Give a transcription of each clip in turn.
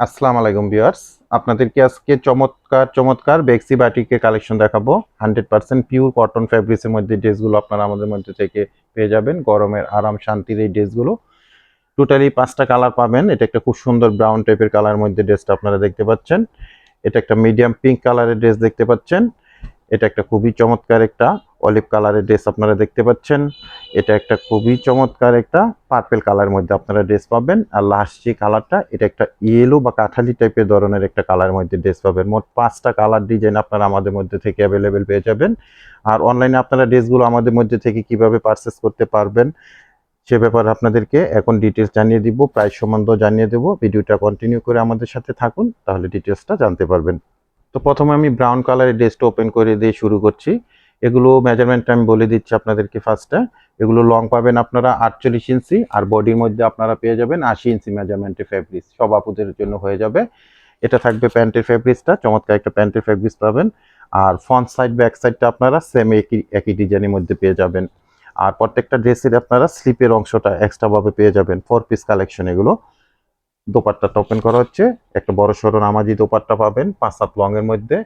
আসসালামু আলাইকুম ভিউয়ার্স। আপনাদেরকে আজকে চমৎকার চমৎকার বেক্সি বাটিকের কালেকশন দেখাবো। হান্ড্রেড পার্সেন্ট পিওর কটন ফ্যাব্রিক্সের মধ্যে ড্রেসগুলো আপনারা আমাদের মধ্যে থেকে পেয়ে যাবেন। গরমের আরাম শান্তির এই ড্রেসগুলো। টোটালি পাঁচটা কালার পাবেন। এটা একটা খুব সুন্দর ব্রাউন টাইপের কালার মধ্যে ড্রেসটা আপনারা দেখতে পাচ্ছেন। এটা একটা মিডিয়াম পিঙ্ক কালারের ড্রেস দেখতে পাচ্ছেন। এটা একটা খুবই চমৎকার একটা অলিভ কালারের ড্রেস আপনারা দেখতে পাচ্ছেন। এটা একটা খুবই চমৎকার একটা পার্পেল কালার মধ্যে আপনারা ড্রেস পাবেন। আর লাস্ট যে কালারটা এটা একটা ইয়েলো বা কাঠালি টাইপের ধরনের একটা কালার মধ্যে ড্রেস পাবেন। মোট পাঁচটা কালার ডিজাইন আপনারা আমাদের মধ্যে থেকে অ্যাভেলেবেল পেয়ে যাবেন। আর অনলাইনে আপনারা ড্রেসগুলো আমাদের মধ্যে থেকে কীভাবে পারচেস করতে পারবেন, সে ব্যাপারে আপনাদেরকে এখন ডিটেলস জানিয়ে দিব প্রাইস সম্বন্ধ জানিয়ে দেবো। ভিডিওটা কন্টিনিউ করে আমাদের সাথে থাকুন, তাহলে ডিটেলসটা জানতে পারবেন। তো প্রথমে আমি ব্রাউন কালারের ড্রেসটা ওপেন করে দিয়ে শুরু করছি। এগুলো মেজারমেন্টটা আমি বলে দিচ্ছি আপনাদেরকে ফার্স্টে এগুলো লং পাবেন আপনারা আটচল্লিশ ইঞ্চি, আর বডির মধ্যে আপনারা পেয়ে যাবেন আশি ইঞ্চি মেজারমেন্টের ফ্যাব্রিক্স সব আপুদের জন্য হয়ে যাবে। এটা থাকবে প্যান্টের ফ্যাব্রিক্সটা চমৎকার একটা প্যান্টের ফ্যাব্রিক্স পাবেন। আর ফ্রন্ট সাইড ব্যাক সাইডটা আপনারা সেম একই একই ডিজাইনের মধ্যে পেয়ে যাবেন। আর প্রত্যেকটা ড্রেসের আপনারা স্লিপের অংশটা এক্সট্রাভাবে পেয়ে যাবেন ফোর পিস কালেকশন এগুলো। দোপাট্টাটা ওপেন করা হচ্ছে। একটা বড় সড়ো নামাজি দোপাট্টা পাবেন, পাঁচ সাত লংয়ের মধ্যে।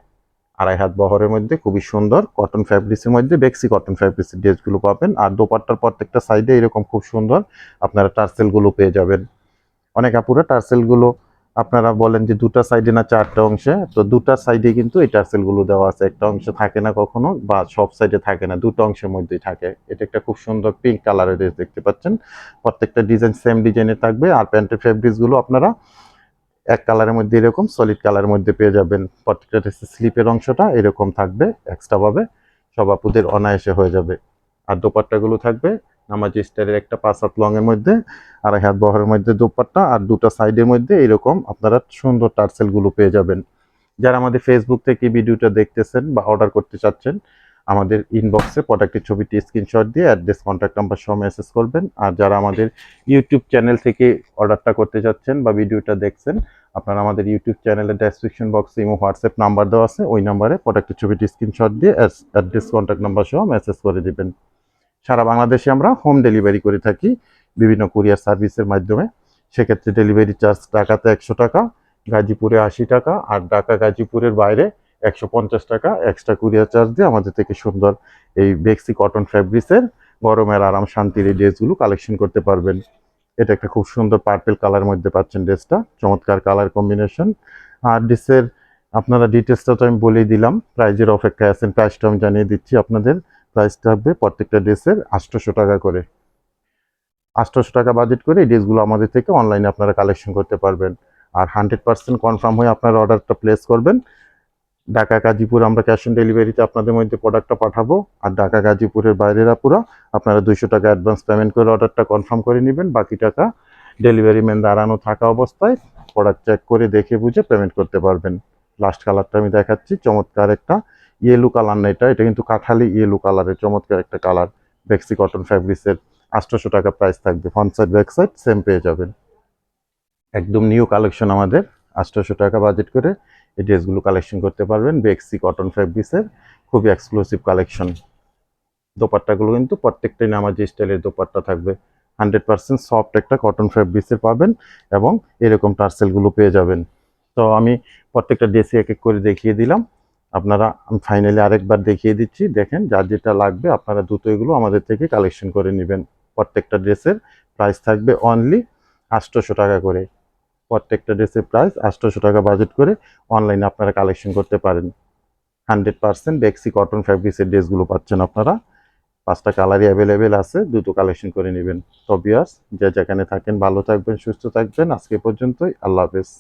আড়াই হাত বহরের মধ্যে, খুবই সুন্দর। কটন ফ্যাব্রিক্সের মধ্যে বেক্সি কটন ফ্যাব্রিক্সের ড্রেসগুলো পাবেন। আর দোপাট্টার প্রত্যেকটা সাইডে এরকম খুব সুন্দর আপনারা টার্সেলগুলো পেয়ে যাবেন। অনেক আপুরা টার্সেলগুলো আপনারা বলেন যে দুটা সাইডে না চারটা অংশে, তো দুটা সাইডে কিন্তু এই টার্সেলগুলো দেওয়া আছে। একটা অংশে থাকে না কখনো বা সব সাইডে থাকে না, দুটো অংশের মধ্যেই থাকে। এটা একটা খুব সুন্দর পিঙ্ক কালারের ড্রেস দেখতে পাচ্ছেন। প্রত্যেকটা ডিজাইন সেম ডিজাইনের থাকবে। আর প্যান্টের ফ্যাব্রিক্সগুলো আপনারা এক কালারের মধ্যে এরকম সলিড কালারের মধ্যে পেয়ে যাবেন। প্রত্যেকটা ড্রেসের স্লিপের অংশটা এরকম থাকবে এক্সট্রাভাবে সব আপুদের অনায়াসে হয়ে যাবে। আর দোপাট্টাগুলো থাকবে নামাজি স্টাইলের একটা পাঁচ হাত লংয়ের মধ্যে আর হাত বহরের মধ্যে দোপাট্টা আর দুটো সাইডের মধ্যে এরকম আপনারা সুন্দর টার্সেলগুলো পেয়ে যাবেন। যারা আমাদের ফেসবুক থেকে ভিডিওটা দেখতেছেন বা অর্ডার করতে চাচ্ছেন আমাদের ইনবক্সে প্রোডাক্টের ছবিটি স্ক্রিনশট দিয়ে অ্যাড্রেস কন্ট্যাক্ট নাম্বার সহ মেসেজ করবেন। আর যারা আমাদের ইউটিউব চ্যানেল থেকে অর্ডারটা করতে যাচ্ছেন বা ভিডিওটা দেখছেন, আপনারা আমাদের ইউটিউব চ্যানেলের ডেসক্রিপশন বক্সে ইমো হোয়াটসঅ্যাপ নাম্বার দেওয়া আছে। ওই নাম্বারে প্রোডাক্টের ছবিটি স্ক্রিনশট দিয়ে অ্যাড্রেস কন্ট্যাক্ট নাম্বার সহ মেসেজ করে দেবেন। সারা বাংলাদেশে আমরা হোম ডেলিভারি করে থাকি বিভিন্ন কুরিয়ার সার্ভিসের মাধ্যমে। সেক্ষেত্রে ডেলিভারি চার্জ টাকাতে একশো টাকা, গাজীপুরে আশি টাকা, আর ঢাকা গাজীপুরের বাইরে একশো পঞ্চাশ টাকা এক্সট্রা কুরিয়ার চার্জ দিয়ে আমাদের থেকে সুন্দর এই বেক্সি কটন ফ্যাব্রিক্সের গরমের আরাম শান্তির এই ড্রেসগুলো কালেকশন করতে পারবেন। এটা একটা খুব সুন্দর পার্পেল কালার মধ্যে পাচ্ছেন ড্রেসটা চমৎকার কালার কম্বিনেশন আর ড্রেসের আপনারা ডিটেলসটা তো আমি বলেই দিলাম প্রাইজের অপেক্ষায় আছেন প্রাইসটা আমি জানিয়ে দিচ্ছি আপনাদের। প্রাইসটা হবে প্রত্যেকটা ড্রেসের আটশোশো টাকা করে। আটশোশো টাকা বাজেট করে এই ড্রেসগুলো আমাদের থেকে অনলাইনে আপনারা কালেকশন করতে পারবেন। আর হান্ড্রেড পার্সেন্ট কনফার্ম হয়ে আপনারা অর্ডারটা প্লেস করবেন। ঢাকা গাজীপুর আমরা ক্যাশ অন ডেলিভারিতে আপনাদের মধ্যে প্রোডাক্টটা পাঠাবো। আর ঢাকা গাজীপুরের বাইরেরা পুরো আপনারা দুইশো টাকা অ্যাডভান্স পেমেন্ট করে অর্ডারটা কনফার্ম করে নেবেন। বাকি টাকা ডেলিভারি ম্যান দাঁড়ানো থাকা অবস্থায় প্রোডাক্ট চেক করে দেখে বুঝে পেমেন্ট করতে পারবেন। লাস্ট কালারটা আমি দেখাচ্ছি, চমৎকার একটা ইয়েলো কালার না এটা এটা কিন্তু কাঁঠালি ইয়েলো কালারের চমৎকার একটা কালার বেক্সি কটন ফ্যাব্রিক্সের আটশোশো টাকা প্রাইস থাকবে। Front side back side same পেয়ে যাবেন। একদম নিউ কালেকশন আমাদের, আটশোশো টাকা বাজেট করে এই ড্রেসগুলো কালেকশন করতে পারবেন। বেক্সি কটন ফ্যাব্রিক্সের খুবই এক্সক্লুসিভ কালেকশন দোপাট্টাগুলো কিন্তু প্রত্যেকটাই নামাজি স্টাইলের দোপাট্টা থাকবে। হান্ড্রেড পার্সেন্ট সফট একটা কটন ফ্যাব্রিক্সের পাবেন এবং এরকম টার্সেলগুলো পেয়ে যাবেন। তো আমি প্রত্যেকটা ড্রেসে এক এক করে দেখিয়ে দিলাম। আপনারা, আমি ফাইনালি আরেকবার দেখিয়ে দিচ্ছি। দেখেন, যার যেটা লাগবে আপনারা দ্রুত এগুলো আমাদের থেকে কালেকশন করে নেবেন। প্রত্যেকটা ড্রেসের প্রাইস থাকবে অনলি আটশোশো টাকা করে। প্রত্যেকটা ড্রেসের প্রাইস আটশোশো টাকা বাজেট করে অনলাইনে আপনারা কালেকশন করতে পারেন। হান্ড্রেড পার্সেন্ট বেক্সি কটন ফ্যাব্রিক্সের ড্রেসগুলো পাচ্ছেন আপনারা। পাঁচটা কালারই অ্যাভেলেবেল আছে, দুটো কালেকশন করে নেবেন। তো বিয়ার্স যে যেখানে থাকেন, ভালো থাকবেন, সুস্থ থাকবেন। আজকে পর্যন্তই, আল্লাহ হাফেজ।